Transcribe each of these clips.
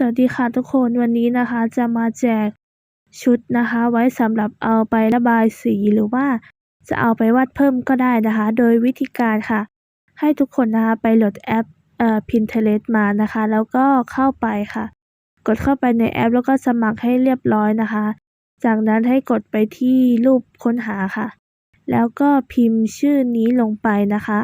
สวัสดีค่ะทุกคนวันนี้นะคะจะมาแจกชุดนะคะ ไว้สำหรับเอาไประบายสีหรือว่าจะเอาไปวาดเพิ่มก็ได้นะคะ โดยวิธีการค่ะ ให้ทุกคนนะคะไปโหลดแอปเอ่อ Pinterest มานะคะ แล้วก็เข้าไปค่ะ กดเข้าไปในแอป แล้วก็สมัครให้เรียบร้อยนะคะ จากนั้นให้กดไปที่รูปค้นหาค่ะ แล้วก็พิมพ์ชื่อนี้ลงไปนะคะ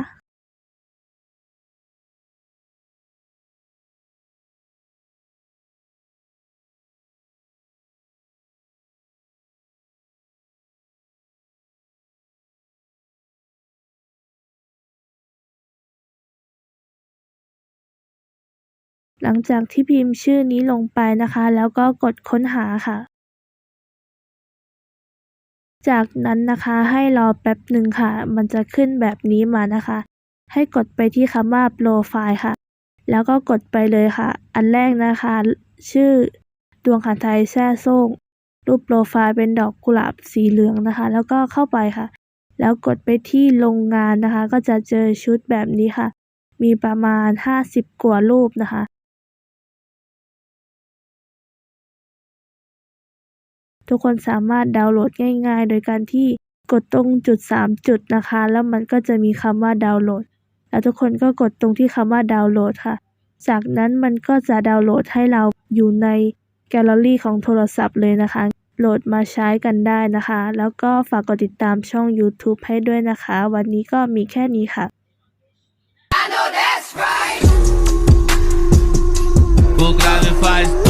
หลังจากที่พิมพ์ชื่อนี้ลงไปนะคะแล้วก็กดค้นหาค่ะ จากนั้นนะคะให้รอแป๊บหนึ่งค่ะ มันจะขึ้นแบบนี้มานะคะ ให้กดไปที่คำว่าโปรไฟล์ค่ะ แล้วก็กดไปเลยค่ะ อันแรกนะคะ ชื่อดวงขันไทยแซ่ซ่งรูปโปรไฟล์เป็นดอกกุหลาบสีเหลืองนะคะ แล้วก็เข้าไปค่ะ แล้วกดไปที่โรงงานนะคะ ก็จะเจอชุดแบบนี้ค่ะ มีประมาณ 50 กว่ารูปนะคะ ทุกคนสามารถดาวน์โหลดง่าย ๆ โดยการที่กดตรงจุด 3 จุดนะคะ แล้วมันก็จะมีคำว่าดาวน์โหลด แล้วทุกคนก็กดตรงที่คำว่าดาวน์โหลดค่ะ จากนั้นมันก็จะดาวน์โหลดให้เราอยู่ในแกลเลอรี่ของโทรศัพท์เลยนะคะ โหลดมาใช้กันได้นะคะ แล้วก็ฝากกดติดตามช่อง YouTube ให้ด้วยนะคะ วันนี้ก็มีแค่นี้ค่ะ Book Island flies